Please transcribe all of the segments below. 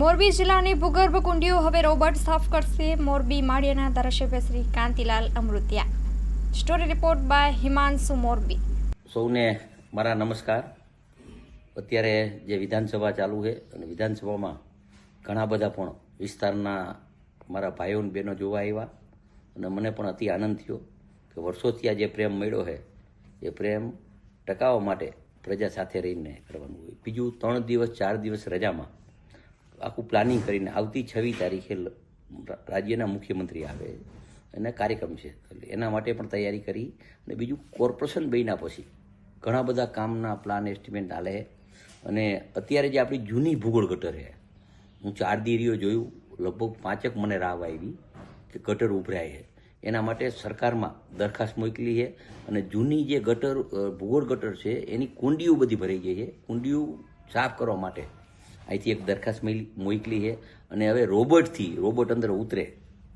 મોરબી જિલ્લાની ભૂગર્ભ કુંડીઓ હવે રોબોટ સાફ કરશે. મોરબી માળિયાના ધારાસભ્ય Shri Kantilal Amrutiya. Story report by Himanshu Morbi. સૌને મારા નમસ્કાર. અત્યારે જે વિધાનસભા ચાલુ છે અને વિધાનસભામાં ઘણા બધા પણ વિસ્તારના મારા ભાઈઓ અને બહેનો જોવા આવ્યા અને મને પણ અતિ આનંદ થયો કે વર્ષોથી આ જે પ્રેમ મળ્યો છે, એ પ્રેમ ટકાવવા માટે પ્રજા સાથે રહીને કરવાનું હોય. બીજું ત્રણ દિવસ, ચાર દિવસ રજામાં આખું પ્લાનિંગ કરીને આવતી છવ્વી તારીખે રાજ્યના મુખ્યમંત્રી આવે, એના કાર્યક્રમ છે. એના માટે પણ તૈયારી કરી અને બીજું કોર્પોરેશન બન્યા પછી ઘણા બધા કામના પ્લાન એસ્ટિમેટ હાલે. અને અત્યારે જે આપણી જૂની ભૂગોળ ગટર છે, હું ચાર દીરીઓ જોયું, લગભગ પાંચેક મને રાવ આવી કે ગટર ઉભરાય છે. એના માટે સરકારમાં દરખાસ્ત મોકલી છે અને જૂની જે ગટર ભૂગોળ ગટર છે, એની કુંડીઓ બધી ભરાઈ ગઈ છે. કુંડીઓ સાફ કરવા માટે અહીંથી એક દરખાસ્ત મોકલી છે. અને હવે રોબોટથી રોબોટ અંદર ઉતરે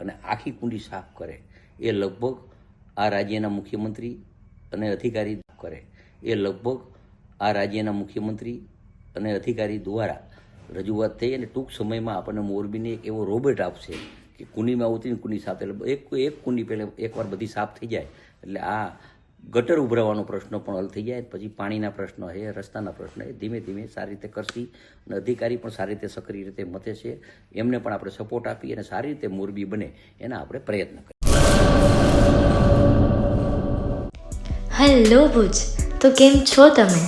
અને આખી કુંડી સાફ કરે. એ લગભગ આ રાજ્યના મુખ્યમંત્રી અને અધિકારી કરે. એ લગભગ આ રાજ્યના મુખ્યમંત્રી અને અધિકારી દ્વારા રજૂઆત થઈ અને ટૂંક સમયમાં આપણને મોરબીને એક એવો રોબોટ આપશે કે કુંડીમાં ઉતરીને કુંડી સાફ એટલે એક એક કુંડી પહેલાં એકવાર બધી સાફ થઈ જાય. એટલે આ ગટર ઉભરાવાનો પ્રશ્ન પણ હલ થઈ જાય, પછી પાણીના પ્રશ્નો છે રસ્તાના પ્રશ્ન એ ધીમે ધીમે સારી રીતે કરશી અને અધિકારી પણ સારી રીતે સક્રિય રીતે મતે છે. એમને પણ આપણે સપોર્ટ આપી અને સારી રીતે મોરબી બને એના આપણે પ્રયત્ન કરીએ. હેલો ભુજ, તો કેમ છો તમે?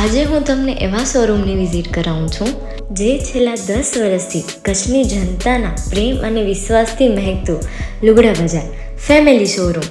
આજે હું તમને એવા શોરૂમની વિઝિટ કરાવું છું, જે છેલ્લા દસ વર્ષથી કચ્છની જનતાના પ્રેમ અને વિશ્વાસથી મહેકતું લુગડા બજાર ફેમિલી શોરૂમ